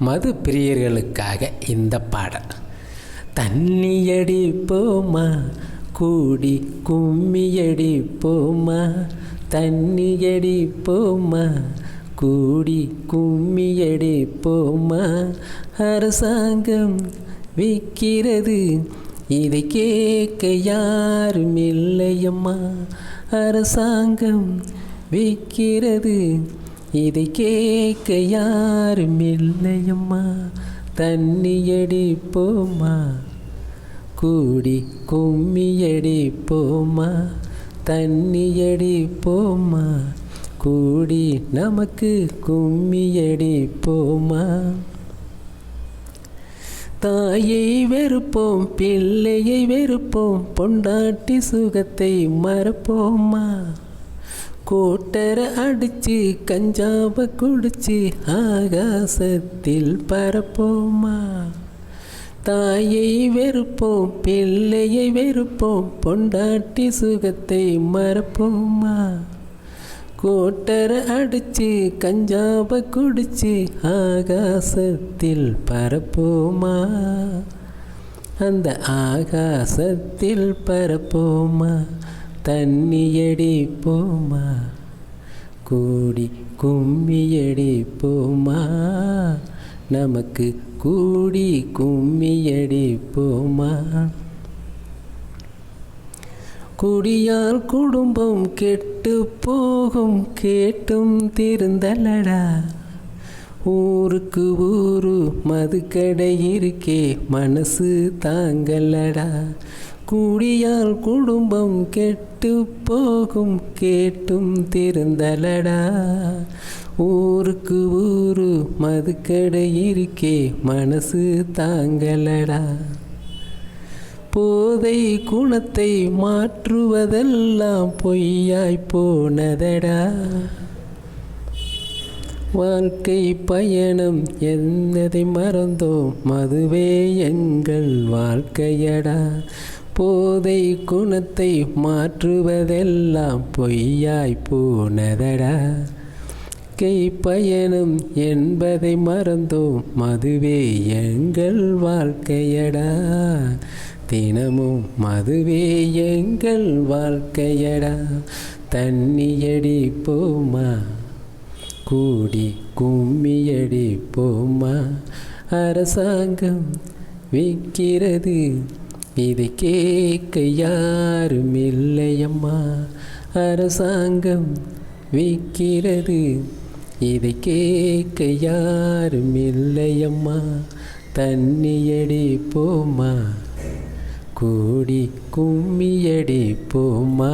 மது பிரியர்களுக்காக இந்த பாடல். தண்ணியடி போமா கூடி கும்மியடி போமா தண்ணியடி போமா கூடி கும்மியடி போமா அரசாங்கம் விற்கிறது. இதை கேட்க யாரும் இல்லையம்மா அரசாங்கம் விற்கிறது. இதை கேட்க யாரும் இல்லையம்மா. தண்ணி போமா கூடி கும்மி போமா தண்ணி போமா கூடி நமக்கு கும்மி அடிப்போமா தாயை வெறுப்போம் பிள்ளையை வெறுப்போம் பொண்டாட்டி சுகத்தை மறப்போமா கோட்டரை அடிச்சு கஞ்சாவை குடிச்சு ஆகாசத்தில் பரப்போமா தாயை வெறுப்போம் பிள்ளையை வெறுப்போம் பொண்டாட்டி சுகத்தை மறப்போமா? கோட்டரை அடிச்சு கஞ்சாவை குடிச்சு ஆகாசத்தில் பரப்போமா அந்த ஆகாசத்தில் பரப்போமா தண்ணியடி போமா? கூடி கும்மியடி போமா? நமக்கு கூடி கும்மியடி போமா? குடியால் குடும்பம் கெட்டு போகும் கேட்டும் திருந்தலடா. ஊருக்கு ஊரு மதுக்கடை இருக்கே மனசு தாங்கலடா. கூடியால் குடும்பம் கெட்டு போகும் கேட்டும் திருந்தலடா. ஊருக்கு ஊரு மதுக்கடை இருக்கே மனசு தாங்கலடா. போதை குணத்தை மாற்றுவதெல்லாம் பொய்யாய் போனதடா. வாழ்க்கை பயணம் என்னதை மறந்தோம் மதுவே எங்கள் வாழ்க்கையடா. போதை குணத்தை மாற்றுவதெல்லாம் பொய்யாய் போனதடா. கை பயணம் என்பதை மறந்தோம் மதுவே எங்கள் வாழ்க்கையடா. தினமும் மதுவே எங்கள் வாழ்க்கையடா. தண்ணியடி போமா? கூடி கும்மியடி போமா? அரசாங்கம் விற்கிறது இதை கேட்க யாரும் இல்லையம்மா அரசாங்கம் விற்கிறது இதை கேட்க யாரும் இல்லையம்மா தண்ணியடி போமா கூடி கும்மியடி போமா